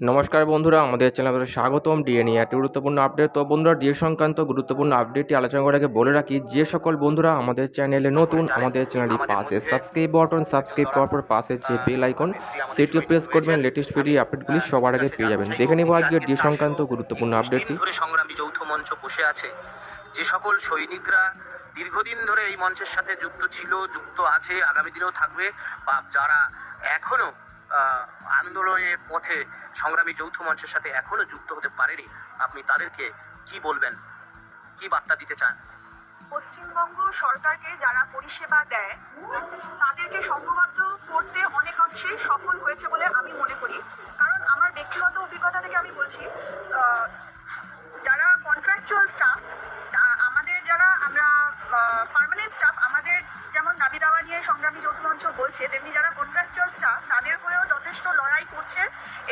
নমস্কার বন্ধুরা আমাদের চ্যানেলে স্বাগতম। ডিএ নিয়ে একটি গুরুত্বপূর্ণ আপডেট তো বন্ধুরা ডিএ সংক্রান্ত গুরুত্বপূর্ণ আপডেটটি আলোচনা করার আগে বলে রাখি যে সকল বন্ধুরা আমাদের চ্যানেলে নতুন আমাদের চ্যানেলটি পাশে সাবস্ক্রাইব বাটন সাবস্ক্রাইব করার পর পাশে যে বেল আইকন সেটিও প্রেস করবেন। লেটেস্ট ভিডিও আপডেটগুলি সবার আগে পেয়ে যাবেন। দেখে নেব আজকে ডিএ সংক্রান্ত গুরুত্বপূর্ণ আপডেটটি সংগ্রামী যৌথ মঞ্চ বসে আছে। যে সকল সৈনিকরা দীর্ঘদিন ধরে এই মঞ্চের সাথে যুক্ত ছিল যুক্ত আছে আগামী দিনেও থাকবে। বা যারা এখনও আন্দোলনের পথে সংগ্রামী যৌথ মঞ্চের সাথে এখনও যুক্ত হতে পারেনি। আপনি তাদেরকে কি বলবেন? কি বার্তা দিতে চান? পশ্চিমবঙ্গ সরকারকে যারা পরিষেবা দেয়, তাদেরকে সংঘবদ্ধ করতে অনেকাংশেই সফল হয়েছে বলে আমি মনে করি। কারণ আমার ব্যক্তিগত অভিজ্ঞতা থেকে আমি বলছি যারা কন্ট্রাকচুয়াল স্টাফ আমাদের যারা আমরা পার্মানেন্ট স্টাফ আমাদের যেমন দাবি দাবা নিয়ে সংগ্রামী যৌথ মঞ্চ বলছে, তেমনি যারা কন্ট্রাকচুয়াল স্টাফ তাদের যথেষ্ট লড়াই করছে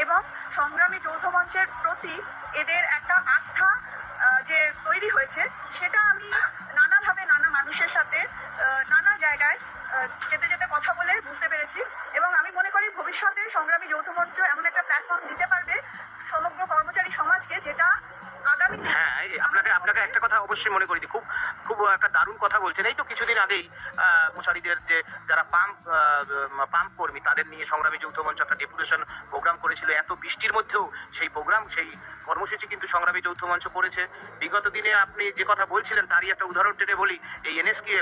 এবং সংগ্রামী যৌথ মঞ্চের প্রতি এদের একটা আস্থা যে তৈরি হয়েছে, সেটা আমি নানাভাবে নানা মানুষের সাথে নানা জায়গায় যেতে যেতে কথা বলে বুঝতে পেরেছি এবং আমি মনে করি ভবিষ্যতে সংগ্রামী যৌথ মঞ্চ এমন একটা প্ল্যাটফর্ম দিতে পারবে সমগ্র কর্মচারী সমাজকে যেটা হ্যাঁ এই আপনাকে আপনাকে একটা কথা অবশ্যই মনে করি খুব খুব একটা দারুণ কথা বলছেন। এই তো কিছুদিন আগেই মশারিদের যে যারা পাম্প পাম্প কর্মী তাদের নিয়ে সংগ্রামী যৌথ মঞ্চ একটা ডেপুটেশন প্রোগ্রাম করেছিল। এত বৃষ্টির মধ্যেও সেই প্রোগ্রাম সেই কর্মসূচি কিন্তু সংগ্রামী যৌথ মঞ্চ করেছে। বিগত দিনে আপনি যে কথা বলছিলেন তারই একটা উদাহরণ টেনে বলি। এই এনএসকে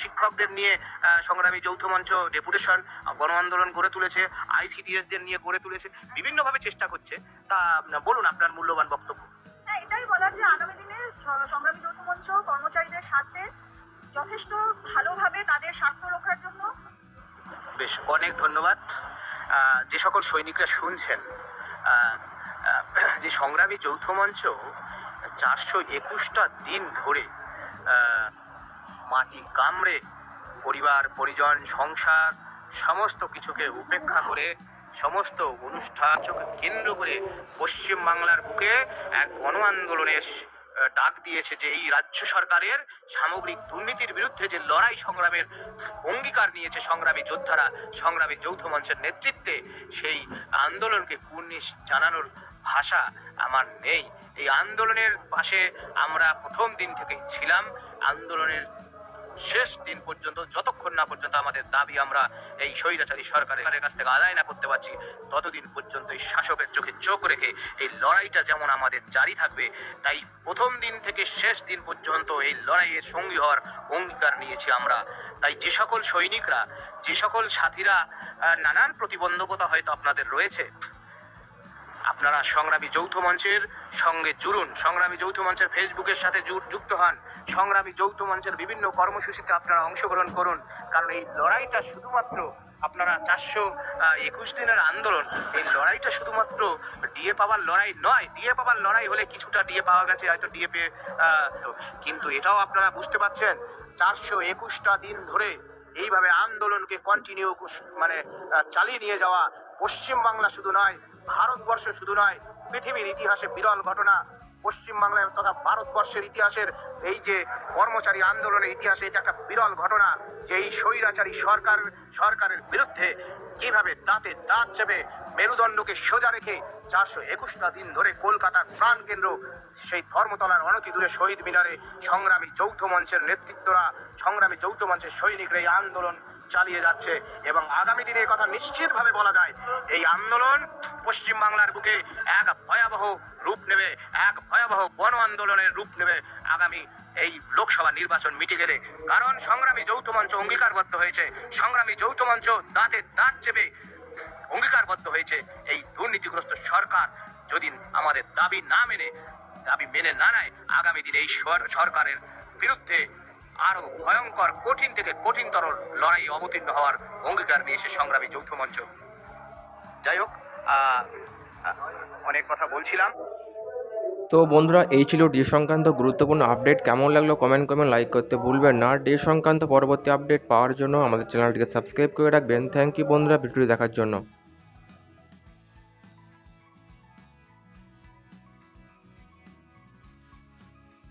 শিক্ষকদের নিয়ে সংগ্রামী যৌথ মঞ্চ ডেপুটেশন গণ আন্দোলন গড়ে তুলেছে আইসিডিএসদের নিয়ে গড়ে তুলেছে বিভিন্নভাবে চেষ্টা করছে। তা বলুন আপনার মূল্যবান বক্তব্য। সংগ্রামী যৌথ মঞ্চ কর্মচারীদের স্বার্থে যথেষ্ট ভালোভাবে তাদের স্বার্থ রক্ষার জন্য। বেশ, অনেক ধন্যবাদ। যে সকল সৈনিকরা শুনছেন যে সংগ্রামী যৌথ মঞ্চ চারশো একুশটা দিন ধরে মাটি কামড়ে পরিবার, পরিজন, সংসার, সমস্ত কিছুকে উপেক্ষা করে, সমস্ত অনুষ্ঠানকে কেন্দ্র করে পশ্চিমবাংলার বুকে এক গণ আন্দোলনের ডাক দিয়েছে যে এই রাজ্য সরকারের সামগ্রিক দুর্নীতির বিরুদ্ধে যে লড়াই সংগ্রামের অঙ্গীকার নিয়েছে সংগ্রামী যোদ্ধারা, সংগ্রামী যৌথ মঞ্চের নেতৃত্বে, সেই আন্দোলনকে কুর্নিশ জানানোর ভাষা আমার নেই। এই আন্দোলনের পাশে আমরা প্রথম দিন থেকেই ছিলাম। আন্দোলনের শেষ দিন পর্যন্ত, যতক্ষণ না পর্যন্ত আমাদের দাবি আমরা এই স্বৈরাচারী সরকারের কাছ থেকে আদায় না করতে পারছি, ততদিন পর্যন্ত এই শাসকের চোখে চোখ রেখে এই লড়াইটা যেমন আমাদের জারি থাকবে, তাই প্রথম দিন থেকে শেষ দিন পর্যন্ত এই লড়াইয়ের সঙ্গী হওয়ার অঙ্গীকার নিয়েছি আমরা। তাই যে সকল সৈনিকরা, যে সকল সাথীরা নানান প্রতিবন্ধকতা হয়তো আপনাদের রয়েছে আপনারা সংগ্রামী যৌথ মঞ্চের সঙ্গে জুড়ুন। সংগ্রামী যৌথ মঞ্চের ফেসবুকের সাথে যুক্ত হন। সংগ্রামী যৌথ মঞ্চের বিভিন্ন কর্মসূচিতে আপনারা অংশগ্রহণ করুন। কারণ এই লড়াইটা শুধুমাত্র আপনারা চারশো একুশ দিনের আন্দোলন, এই লড়াইটা শুধুমাত্র ডিএ পাওয়ার লড়াই নয়। ডিএ পাওয়ার লড়াই হলে কিছুটা ডিএ পাওয়া গেছে, হয়তো ডিএ পেয়ে কিন্তু এটাও আপনারা বুঝতে পারছেন চারশো একুশটা দিন ধরে এইভাবে আন্দোলনকে কন্টিনিউ মানে চালিয়ে নিয়ে যাওয়া পশ্চিম বাংলা শুধু নয়, ভারতবর্ষ শুধু নয়, পৃথিবীর ইতিহাসে বিরল ঘটনা। পশ্চিম বাংলার তথা ভারতবর্ষের ইতিহাসের এই যে কর্মচারী আন্দোলনের ইতিহাসে এটা একটা বিরল ঘটনা যে এই স্বৈরাচারী সরকার, সরকারের বিরুদ্ধে কীভাবে দাঁতে দাঁত চেপে মেরুদণ্ডকে সোজা রেখে চারশো একুশটা দিন ধরে কলকাতার প্রাণ কেন্দ্র। সেই ধর্মতলার অনতি দূরে শহীদ মিনারে সংগ্রামী যৌথ মঞ্চের নেতৃত্বরা, সংগ্রামী যৌথ মঞ্চের সৈনিকরা এই আন্দোলন চালিয়ে যাচ্ছে এবং আগামী দিনে কথা নিশ্চিতভাবে বলা যায়, এই আন্দোলন পশ্চিম বাংলার বুকে এক ভয়াবহ রূপ নেবে, এক ভয়াবহ গণ আন্দোলনের রূপ নেবে আগামী এই লোকসভা নির্বাচন মিটে গেলে কারণ সংগ্রামী যৌথ মঞ্চ অঙ্গীকারবদ্ধ হয়েছে, সংগ্রামী যৌথ মঞ্চ দাঁতে দাঁত চেপে অঙ্গীকারবদ্ধ হয়েছে এই দুর্নীতিগ্রস্ত সরকার। যদি আমাদের দাবি না মেনে, দাবি মেনে না নেয়, আগামী দিনে এই সরকারের বিরুদ্ধে আরও ভয়ঙ্কর, কঠিন থেকে কঠিনতর লড়াই অবতীর্ণ হওয়ার অঙ্গীকার নিয়েছে সংগ্রামী যৌথ মঞ্চ। যাই হোক অনেক কথা বলছিলাম। তো বন্ধুরা, এই ছিল ডি সংক্রান্ত গুরুত্বপূর্ণ আপডেট। কেমন লাগল কমেন্ট করবেন, লাইক করতে ভুলবেন না। ডি সংক্রান্ত পরবর্তী আপডেট পাওয়ার জন্য আমাদের চ্যানেলটিকে সাবস্ক্রাইব করে রাখবেন। থ্যাংক ইউ বন্ধুরা, ভিডিওটি দেখার জন্য।